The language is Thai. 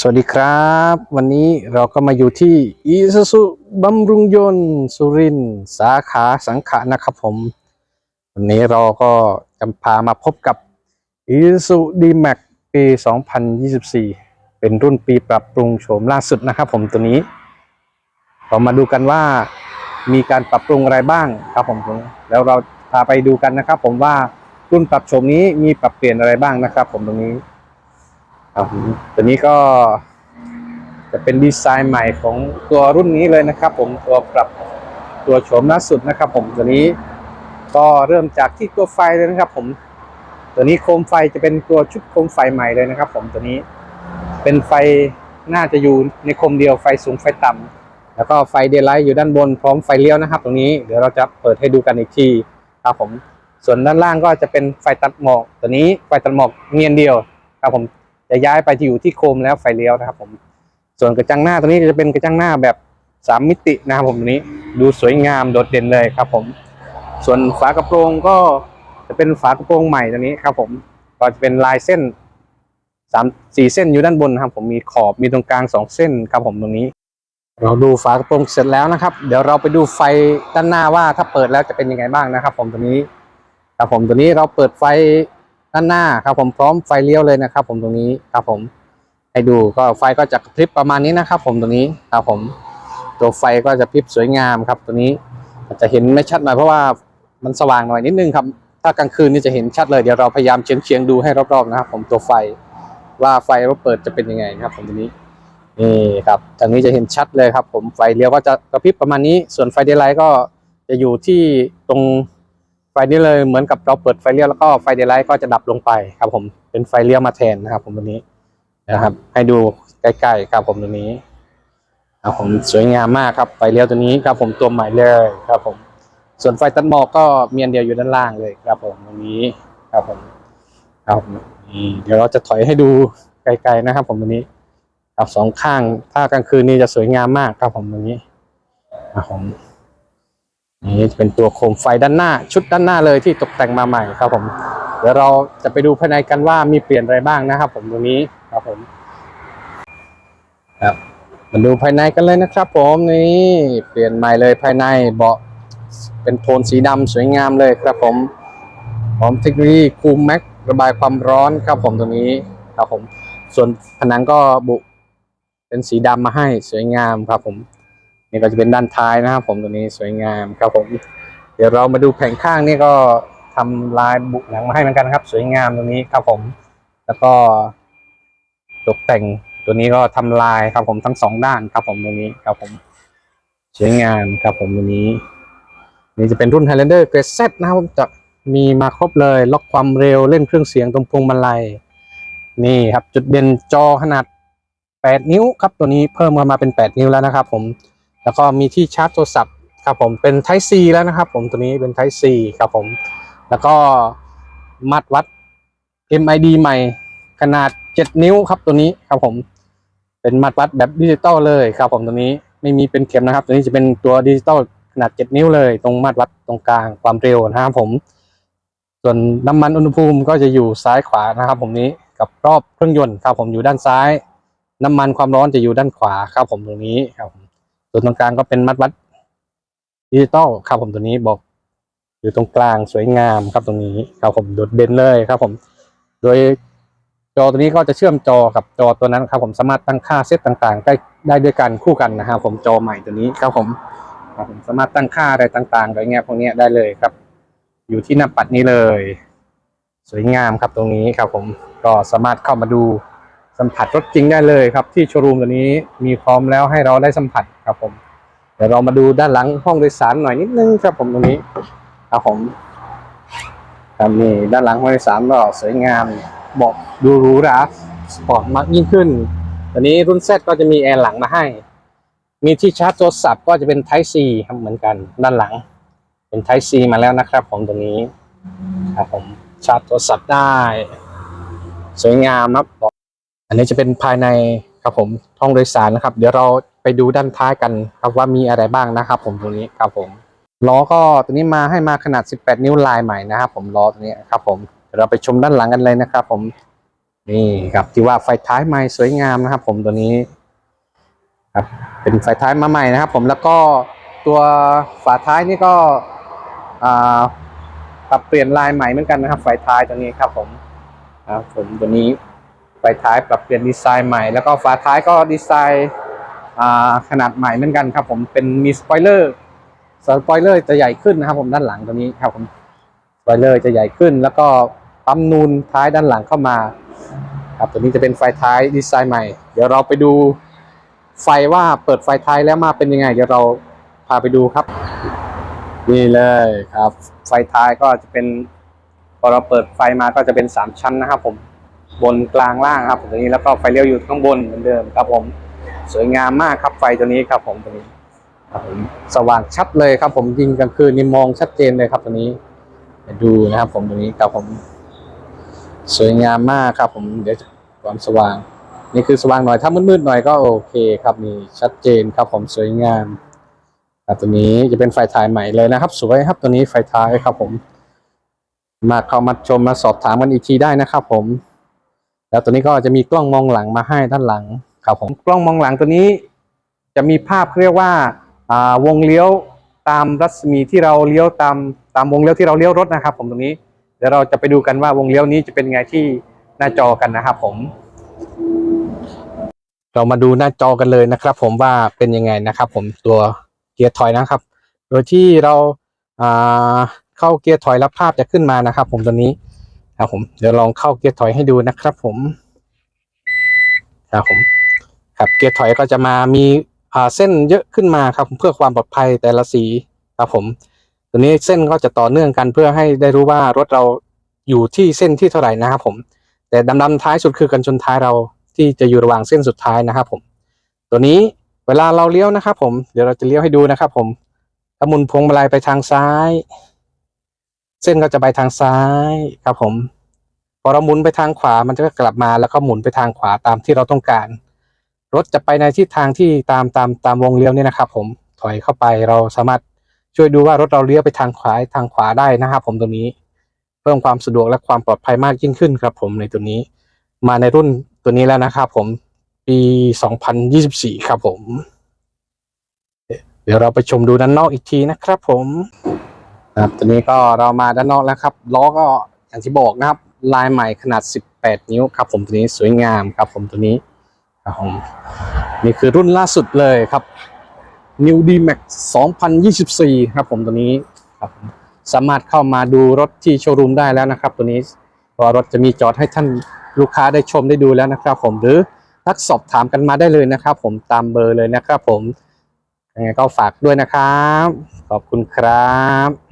สวัสดีครับ วันนี้เราก็มาอยู่ที่อีซูซุบำรุงยนต์ สุรินสาขาสังขะนะครับผม วันนี้เราก็จะพามาพบกับอีซูดีแม็กปี 2024 เป็นรุ่นปีปรับปรุงโฉมล่าสุดนะครับผมตัวนี้ เรามาดูกันว่ามีการปรับปรุงอะไรบ้างครับผมแล้วเราพาไปดูกันนะครับผมว่ารุ่นปรับโฉมนี้มีปรับเปลี่ยนอะไรบ้างนะครับผมตรงนี้ ครับตัวนี้ก็จะเป็นดีไซน์ใหม่ของตัวรุ่นนี้เลยนะครับ ผมตัวปรับตัวโฉมล่าสุดนะครับ ผมตัวนี้ก็เริ่มจากที่ตัวไฟเลยนะครับ ผมตัวนี้โคมไฟจะเป็นตัวชุดโคมไฟใหม่เลยนะครับ ผมตัวนี้เป็นไฟน่าจะอยู่ในโคมเดียวไฟสูงไฟต่ำแล้วก็ไฟเดย์ไลท์อยู่ด้านบนพร้อมไฟเลี้ยวนะครับ ตรงนี้เดี๋ยวเราจะเปิดให้ดูกันอีกทีครับผมส่วนด้านล่างก็จะเป็นไฟตัดหมอกตัวนี้ไฟตัดหมอกเงียนเดียวครับผม จะย้ายไปที่อยู่ที่โคมแล้วไฟเลี้ยวนะครับผม ส่วนกระจังหน้าตัวนี้จะเป็นกระจังหน้าแบบสามมิตินะครับผมตัวนี้ ดูสวยงามโดดเด่นเลยครับ ผม ส่วนฝากระโปรงก็จะเป็นฝากระโปรงใหม่ตัวนี้ครับ ผมก็จะเป็นลายเส้นสามสี่เส้นอยู่ด้านบนนะครับ ผมมีขอบมีตรงกลางสองเส้นครับ ผมตรงนี้ เราดูฝากระโปรงเสร็จแล้วนะครับ เดี๋ยวเราไปดูไฟด้านหน้าว่าถ้าเปิดแล้วจะเป็นยังไงบ้างนะครับ ผมตัวนี้ครับผมตัวนี้เราเปิดไฟ ด้านหน้าครับผมพร้อมไฟเลี้ยวเลยนะครับ ผมตรงนี้ครับผมให้ดูก็ไฟก็จะกระพริบประมาณนี้นะครับ ผมตัวนี้ครับผมตัวไฟก็จะพริบสวยงามครับตัวนี้อาจจะเห็นไม่ชัดหน่อยเพราะว่ามันสว่างหน่อยนิดนึงครับ ถ้ากลางคืนนี่จะเห็นชัดเลยเดี๋ยวเราพยายามเฉียงๆดูให้รอบๆนะครับ ผมตัวไฟว่าไฟเราเปิดจะเป็นยังไงนะครับ ผมตัวนี้นี่ครับทางนี้จะเห็นชัดเลยครับ ผมไฟเลี้ยวก็จะกระพริบประมาณนี้ ส่วนไฟเดย์ไลท์ก็จะอยู่ที่ตรง นี้เลยเหมือนกับเราเปิดไฟเลี้ยวแล้วก็ไฟเดย์ไลท์ก็จะดับลงไปครับผมเป็นไฟเลี้ยวมาแทนนะครับ ผมตัวนี้นะครับ ให้ดูใกล้ๆครับผมตัวนี้ครับผมสวยงามมากครับไฟเลี้ยวตัวนี้ครับผมตัวใหม่เลยครับผมส่วนไฟตัดหมอกก็เมียนเดียวอยู่ด้านล่างเลยครับผมตรงนี้ครับผมครับนี่เดี๋ยวเราจะถอยให้ดูไกลๆนะครับ ผมตรงนี้ครับสองข้างถ้ากลางคืนนี่จะสวยงามมากครับผมตรงนี้ครับผม นี่เป็นตัวโคมไฟด้านหน้า ชุดด้านหน้าเลยที่ตกแต่งมาใหม่ครับผมเดี๋ยวเราจะไปดูภายในกันว่ามีเปลี่ยนอะไรบ้างนะครับผมตรงนี้ครับผมครับมาดูภายในกันเลยนะครับ ผมนี่เปลี่ยนใหม่เลยภายในเบาะเป็นโทนสีดำสวยงามเลยครับผมพร้อมเทคโนโลยีคูลแม็กระบายความร้อนครับผมตัวนี้ครับผม ส่วนผนังก็บุเป็นสีดำมาให้สวยงามครับผม นี่ก็จะเป็นด้านท้ายนะครับ ผมตัวนี้สวยงามครับผม เดี๋ยวเรามาดูแผงข้างนี่ก็ทำลายบุหนังมาให้เหมือนกันครับ สวยงามตรงนี้ครับผม แล้วก็ตกแต่งตัวนี้ก็ทำลายครับผมทั้งสองด้านครับผมตรงนี้ครับผมสวยงามครับผมตัวนี้ นี่จะเป็นรุ่น Highlander g r a d Z นะครับผมจะมีมาครบเลย ล็อกความเร็วเล่นเครื่องเสียงตรงพวงมาลัยนี่ครับจุดเด่นจอขนาด 8 นิ้วครับตัวนี้เพิ่มมาเป็น 8 นิ้วแล้วนะครับผม แล้วก็มีที่ชาร์จโทรศัพท์ครับผมเป็น Type C แล้วนะครับผมตัวนี้เป็น Type C ครับผมแล้วก็มัดวัด MID ใหม่ขนาด 7 นิ้วครับตัวนี้ครับผมเป็นมัดวัดแบบดิจิตอลเลยครับผมตัวนี้ไม่มีเป็นเข็มนะครับ ตัวนี้จะเป็นตัวดิจิตอลขนาด 7 นิ้วเลย ตรงมัดวัดตรงกลางความเร็วนะครับผม ส่วนน้ำมันอุณหภูมิก็จะอยู่ซ้ายขวานะครับ ผมนี้กับรอบเครื่องยนต์ครับผมอยู่ด้านซ้าย น้ำมันความร้อนจะอยู่ด้านขวาครับผมตรงนี้ครับผม ส่วนตรงกลางก็เป็นมัดวัดดิจิตอลครับผมตัวนี้บอก อยู่ตรงกลางสวยงามครับตรงนี้ครับผมโดดเด่นเลยครับผม โดยจอตัวนี้ก็จะเชื่อมจอกับจอตัวนั้นครับผมสามารถตั้งค่าเซตต่างๆได้ได้ด้วยกันคู่กันนะครับผมจอใหม่ตัวนี้ครับผมผมสามารถตั้งค่าอะไรต่างๆอะไรเงี้ยพวกนี้ได้เลยครับ อยู่ที่หน้าปัดนี้เลย สวยงามครับตรงนี้ครับผมก็สามารถเข้ามาดู สัมผัสรถจริงได้เลยครับ ที่โชว์รูมตัวนี้มีพร้อมแล้วให้เราได้สัมผัสครับผม เดี๋ยวเรามาดูด้านหลังห้องโดยสารหน่อยนิดนึงครับผมตรงนี้ครับผมครับนี่ด้านหลังห้องโดยสารก็สวยงามเบอกดูหรูหราสปอร์ตมากยิ่งขึ้นตอนนี้รุ่น Z ก็จะมีแอร์หลังมาให้ มีที่ชาร์จโทรศัพท์ก็จะเป็น Type C ครับเหมือนกัน ด้านหลัง เป็น Type C มาแล้วนะครับ ผมตรงนี้ ครับผมชาร์จโทรศัพท์ได้ สวยงามครับ อันนี้จะเป็นภายในครับผมห้องโดยสารนะครับ เดี๋ยวเราไปดูด้านท้ายกันครับว่ามีอะไรบ้างนะครับผมตรงนี้ครับผมล้อก็ตัวนี้มาให้มาขนาด 18 นิ้วลายใหม่นะครับผมล้อตัวนี้ครับผมเดี๋ยวเราไปชมด้านหลังกันเลยนะครับ ผมนี่ครับที่ว่าไฟท้ายใหม่สวยงามนะครับ ผมตัวนี้ครับเป็นไฟท้ายมาใหม่นะครับ ผมแล้วก็ตัวฝาท้ายนี่ก็ปรับเปลี่ยนลายใหม่เหมือนกันนะครับ ไฟท้ายตัวนี้ครับ ผมครับผมตัวนี้ ไฟท้ายปรับเปลี่ยนดีไซน์ใหม่ แล้วก็ฝาท้ายก็ดีไซน์ขนาดใหม่เหมือนกันครับผมเป็นมีสปอยเลอร์สปอยเลอร์จะใหญ่ขึ้นนะครับผมด้านหลังตัวนี้ครับผมสปอยเลอร์จะใหญ่ขึ้น แล้วก็ปั๊มนูนท้ายด้านหลังเข้ามาครับตัวนี้จะเป็นไฟท้ายดีไซน์ใหม่ เดี๋ยวเราไปดูไฟว่าเปิดไฟท้ายแล้วมาเป็นยังไง เดี๋ยวเราพาไปดูครับ นี่เลยครับ ไฟท้ายก็จะเป็นพอเราเปิดไฟมาก็จะเป็นสามชั้นนะครับผม บนกลางล่างครับตัวนี้แล้วก็ไฟเลี้ยวอยู่ข้างบนเหมือนเดิมครับผมสวยงามมากครับไฟตัวนี้ครับผมตัวนี้ครับผมสว่างชัดเลยครับ ผมยิงกลางคืนนี่มองชัดเจนเลยครับตัวนี้ดูนะครับผมตัวนี้ครับผม สวยงามมากครับผมเดี๋ยวความสว่าง นี่คือสว่างหน่อยถ้ามืดๆหน่อยก็โอเคครับนี่ชัดเจนครับผมสวยงามครับตัวนี้จะเป็นไฟท้ายใหม่เลยนะครับ สวยครับตัวนี้ไฟท้ายครับผม มาเข้ามาชมมาสอบถามกันอีกทีได้นะครับผม แล้วตัวนี้ก็จะมีกล้องมองหลังมาให้ด้านหลังครับผมกล้องมองหลังตัวนี้ จะมีภาพเรียกว่าวงเลี้ยวตามรัศมีที่เราเลี้ยวตามตามวงเลี้ยวที่เราเลี้ยวรถนะครับ ผมตรงนี้เดี๋ยวเราจะไปดูกันว่าวงเลี้ยวนี้จะเป็นไงที่หน้าจอกันนะครับผม เรามาดูหน้าจอกันเลยนะครับ ผมว่าเป็นยังไงนะครับ ผมตัวเกียร์ถอยนะครับ โดยที่เราอ่าเข้าเกียร์ถอยแล้วภาพจะขึ้นมานะครับ ผมตัวนี้ ครับผมเดี๋ยวลองเข้าเกียร์ถอยให้ดูนะครับผมครับผมครับเกียร์ถอยก็จะมามีอ่าเส้นเยอะขึ้นมาครับเพื่อความปลอดภัยแต่ละสีครับผมตัวนี้เส้นก็จะต่อเนื่องกันเพื่อให้ได้รู้ว่ารถเราอยู่ที่เส้นที่เท่าไหร่นะครับผม แต่ดำๆท้ายสุดคือกันชนท้ายเราที่จะอยู่ระหว่างเส้นสุดท้ายนะครับผม ตัวนี้เวลาเราเลี้ยวนะครับผมเดี๋ยวเราจะเลี้ยวให้ดูนะครับผมถ้ามุนพวงมาลัยไปทางซ้าย เส้นก็จะไปทางซ้ายครับผม พอเราหมุนไปทางขวามันจะกลับมาแล้วก็หมุนไปทางขวาตามที่เราต้องการ รถจะไปในทิศทางที่ตามตามตามวงเลี้ยวเนี่ยนะครับ ผมถอยเข้าไปเราสามารถช่วยดูว่ารถเราเลี้ยวไปทางขวาทางขวาได้นะครับ ผมตัวนี้ เพิ่มความสะดวกและความปลอดภัยมากยิ่งขึ้นครับ ผมในตัวนี้ มาในรุ่นตัวนี้แล้วนะครับ ผมปี 2024 ครับผม เดี๋ยวเราไปชมดูด้านนอกอีกทีนะครับผม ครับตัวนี้ก็เรามาด้านนอกแล้วครับล้อก็อย่างที่บอกนะครับ ลายใหม่ขนาด 18 นิ้วครับ ผมตัวนี้สวยงามครับ ผมตัวนี้ครับผมนี่คือรุ่นล่าสุดเลยครับ New D Max 2024 ครับ ผมตัวนี้ครับสามารถเข้ามาดูรถที่โชว์รูมได้แล้วนะครับ ตัวนี้พราะว่ารถจะมีจอดให้ท่านลูกค้าได้ชมได้ดูแล้วนะครับ ผมหรือทักสอบถามกันมาได้เลยนะครับ ผมตามเบอร์เลยนะครับ ผมยังไงก็ฝากด้วยนะครับ ขอบคุณครับ